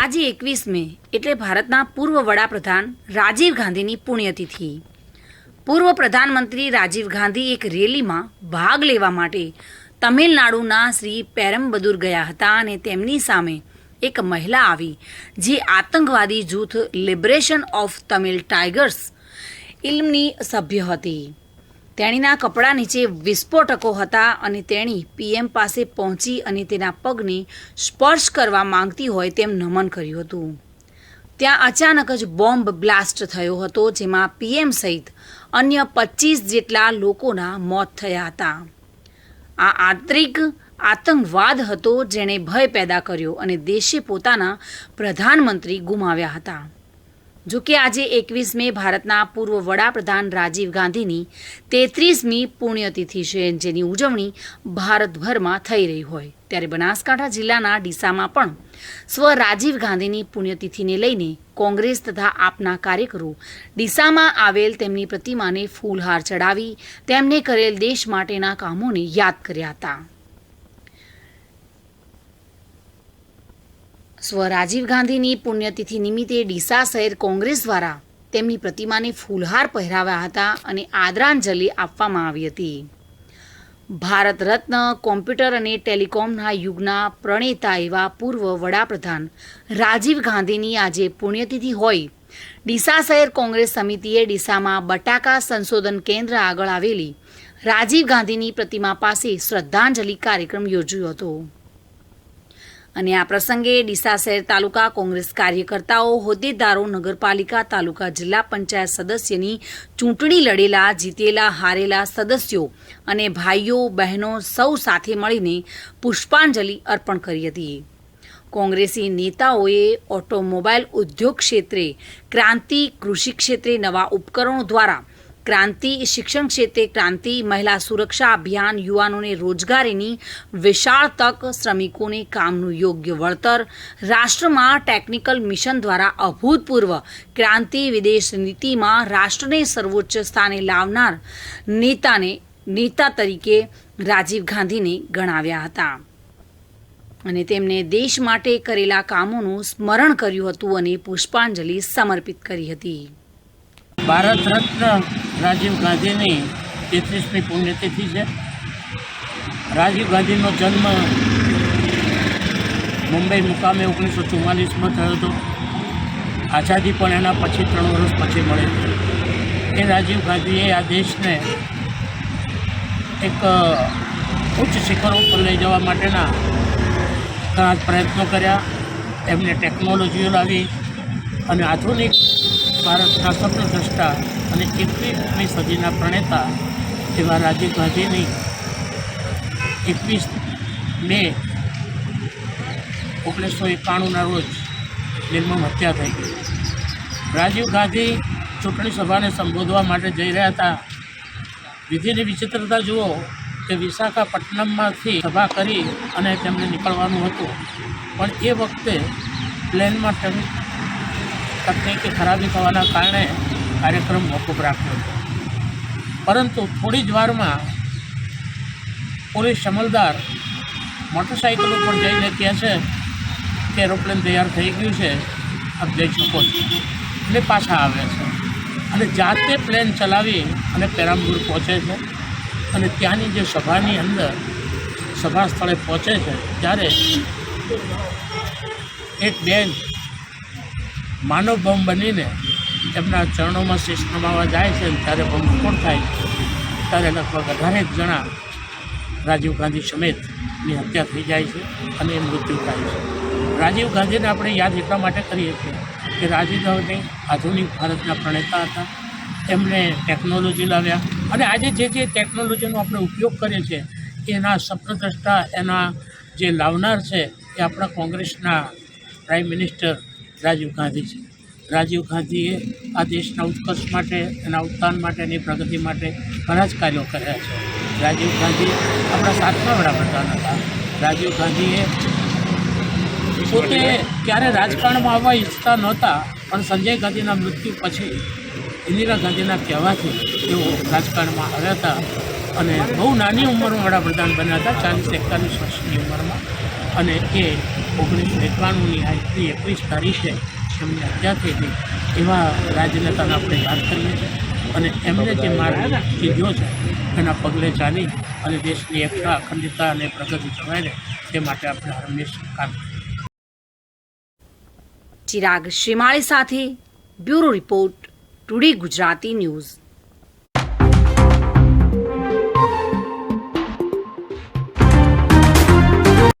આજે એકવીસ મે, એટલે ભારતના પૂર્વ વડાપ્રધાન રાજીવ ગાંધીની પુણ્યતિથિ. પૂર્વ પ્રધાનમંત્રી રાજીવ ગાંધી એક રેલીમાં ભાગ લેવા માટે તમિલનાડુના શ્રી પેરમ્બદુર ગયા હતા અને તેમની સામે એક મહિલા આવી, જે આતંકવાદી જૂથ લિબરેશન ઓફ તમિલ ટાઈગર્સ ઇલ્મની સભ્ય હતી. તેણીના કપડા નીચે વિસ્ફોટકો હતા અને તેણી પીએમ પાસે પહોંચી અને તેના પગને સ્પર્શ કરવા માંગતી હોય તેમ નમન કર્યું હતું. ત્યાં અચાનક જ બોમ્બ બ્લાસ્ટ થયો હતો, જેમાં પીએમ સહિત અન્ય પચીસ જેટલા લોકોના મોત થયા હતા. આ આંતરિક આતંકવાદ હતો જેણે ભય પેદા કર્યો અને દેશે પોતાના પ્રધાનમંત્રી ગુમાવ્યા હતા. જો કે આજે એકવીસ મે ભારતના પૂર્વ વડાપ્રધાન રાજીવ ગાંધીની તેત્રીસમી પુણ્યતિથિ છે, જેની ઉજવણી ભારતભરમાં થઈ રહી હોય. ત્યારે બનાસકાંઠા જિલ્લાના ડીસામાં પણ સ્વ રાજીવ ગાંધીની પુણ્યતિથિને લઈને કોંગ્રેસ તથા આપના કાર્યકરો ડીસામાં આવેલ તેમની પ્રતિમાને ફૂલહાર ચડાવી, તેમને કરેલ દેશ માટેના કામોને યાદ કર્યા હતા. સ્વ રાજીવ ગાંધીની પુણ્યતિથિ નિમિત્તે ડીસા શહેર કોંગ્રેસ દ્વારા તેમની પ્રતિમાને ફૂલહાર પહેરાવ્યા હતા અને આદરાંજલિ આપવામાં આવી હતી. ભારત રત્ન, કોમ્પ્યુટર અને ટેલિકોમના યુગના પ્રણેતા એવા પૂર્વ વડાપ્રધાન રાજીવ ગાંધીની આજે પુણ્યતિથિ હોય. ડીસા શહેર કોંગ્રેસ સમિતિએ ડીસામાં બટાકા સંશોધન કેન્દ્ર આગળ આવેલી રાજીવ ગાંધીની પ્રતિમા પાસે શ્રદ્ધાંજલિ કાર્યક્રમ યોજ્યો હતો. અને આ પ્રસંગે ડીસા શહેર તાલુકા કોંગ્રેસ કાર્યકર્તાઓ, હોદ્દેદારો, નગરપાલિકા, તાલુકા જિલ્લા પંચાયત સદસ્યની ચૂંટણી લડેલા, જીતેલા, હારેલા સદસ્યો અને ભાઈઓ, બહેનો સૌ સાથે મળીને પુષ્પાંજલિ અર્પણ કરી હતી. કોંગ્રેસી નેતાઓએ ઓટોમોબાઈલ ઉદ્યોગ ક્ષેત્રે, ક્રાંતિ કૃષિ ક્ષેત્રે નવા ઉપકરણો દ્વારા ક્રાંતિ શિક્ષણ ક્ષેત્રે ક્રાંતિ, મહિલા સુરક્ષા અભિયાન, યુવાનોને રોજગારીની વિશાળ તક, શ્રમિકોને કામનું યોગ્ય વળતર, રાષ્ટ્રમાં ટેકનિકલ મિશન દ્વારા અભૂતપૂર્વ ક્રાંતિ વિદેશ નીતિમાં રાષ્ટ્રને સર્વોચ્ચ સ્થાને લાવનાર નેતાને, નેતા તરીકે રાજીવ ગાંધીને ગણાવ્યા હતા. અને તેમને દેશ માટે કરેલા કામોનું સ્મરણ કર્યું હતું અને પુષ્પાંજલિ સમર્પિત કરી હતી. ભારત રત્ન રાજીવ ગાંધીની તેત્રીસમી પુણ્યતિથિ છે. રાજીવ ગાંધીનો જન્મ મુંબઈ મુકામે ઓગણીસો ચુમ્માલીસમાં થયો હતો. આઝાદી પણ એના પછી ત્રણ વર્ષ પછી મળી એ રાજીવ ગાંધીએ આ દેશને એક ઉચ્ચ શિખરો પર લઈ જવા માટેના ઘણા પ્રયત્નો કર્યા. એમને ટેકનોલોજીઓ લાવી અને આધુનિક ભારતના સ્વપ્નદ્રષ્ટા અને એકવીસમી સદીના પ્રણેતા એવા રાજીવ ગાંધીની એકવીસ મે ઓગણીસો એકાણુંના રોજ નિર્મમ હત્યા થઈ ગઈ. રાજીવ ગાંધી ચૂંટણી સભાને સંબોધવા માટે જઈ રહ્યા હતા. વિધિની વિચિત્રતા જુઓ કે વિશાખાપટ્ટનમમાંથી સભા કરી અને તેમને નીકળવાનું હતું. પણ એ વખતે પ્લેનમાં તકનીકી ખરાબી થવાના કારણે કાર્યક્રમ મોકૂફ રાખ્યો હતો પરંતુ થોડી જ વારમાં પોલીસ અમલદાર મોટરસાઇકલ ઉપર જઈને કહે છે કે એરોપ્લેન તૈયાર થઈ ગયું છે. આપ જઈ શકો છો. એટલે પાછા આવે છે. અને જાતે પ્લેન ચલાવી અને પેરામ્બુર પહોંચે છે. અને ત્યાંની જે સભાની અંદર સભા સ્થળે પહોંચે છે, ત્યારે એક બેન માનવ બોમ્બ બનીને એમના ચરણોમાં શીશ નમાવા જાય છે ત્યારે ભમ વિસ્ફોટ થાય? ત્યારે લગભગ અઢારેક જણા રાજીવ ગાંધી સમેતની હત્યા થઈ જાય છે અને એ મૃત્યુ થાય છે. રાજીવ ગાંધીને આપણે યાદ એટલા માટે કરીએ છીએ કે રાજીવ ગાંધી આધુનિક ભારતના પ્રણેતા હતા. એમણે ટેકનોલોજી લાવ્યા અને આજે જે જે ટેકનોલોજીનો આપણે ઉપયોગ કરીએ છીએ, એના સપ્રદ્રષ્ટા, એના જે લાવનાર છે એ આપણા કોંગ્રેસના પ્રાઇમ મિનિસ્ટર રાજીવ ગાંધી છે. રાજીવ ગાંધીએ આ દેશના ઉત્કર્ષ માટે એના ઉત્થાન માટે એની પ્રગતિ માટે ઘણા જ કાર્યો કર્યા છે. રાજીવ ગાંધી આપણા સાતમા વડાપ્રધાન હતા. રાજીવ ગાંધીએ પોતે ક્યારે રાજકારણમાં આવવા ઈચ્છતા નહોતા, પણ સંજય ગાંધીના મૃત્યુ પછી ઇન્દિરા ગાંધીના કહેવાથી તેઓ રાજકારણમાં આવ્યા હતા. અને બહુ નાની ઉંમરમાં વડાપ્રધાન બન્યા હતા, ચાલીસ એકતાલીસ વર્ષની ઉંમરમાં. અને એ ઓગણીસો એકાણુંની આજથી એકવીસ તારીખે એમની હત્યા થઈ હતી એવા રાજનેતાને આપણે વાત કરીએ છીએ. અને એમને જે માર્ગ કીધો છે, એના પગલે ચાલી અને દેશની એકતા, અખંડિતતા અને પ્રગતિ જળવાઈ રહે તે માટે આપણે હંમેશ કામ. ચિરાગ શ્રીમાળી સાથે bureau report today Gujarati news.